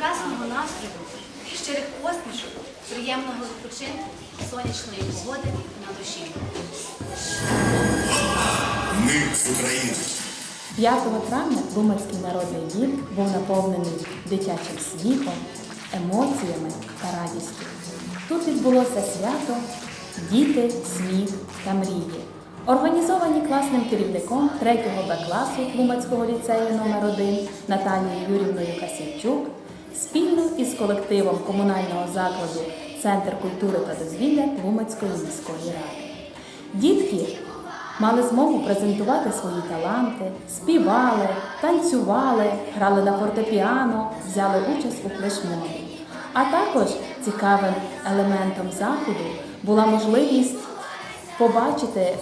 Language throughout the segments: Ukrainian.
Прекрасного настрою, щирих посмішок, приємного відпочинку, сонячної погоди на душі. Ми з України. 5 травня Лумацький народний дім був наповнений дитячим сміхом, емоціями та радістю. Тут відбулося свято Діти, сміх та мрії. Організовані класним керівником 3 Б класу Лумацького ліцею номер 1 Наталією Юрівною Касівчук спільно із колективом комунального закладу Центр культури та дозвілля Лумацької міської ради. Дітки мали змогу презентувати свої таланти, співали, танцювали, грали на фортепіано, взяли участь у флешмобі. А також цікавим елементом заходу була можливість побачити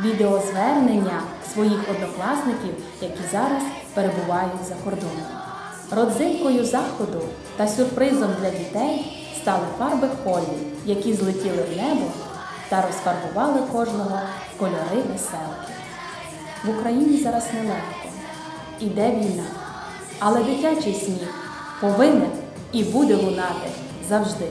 відеозвернення своїх однокласників, які зараз перебувають за кордоном. Родзинкою заходу та сюрпризом для дітей стали фарби холі, які злетіли в небо та розфарбували кожного в кольори веселки. В Україні зараз нелегко. Іде війна, але дитячий сміх повинен і буде лунати завжди.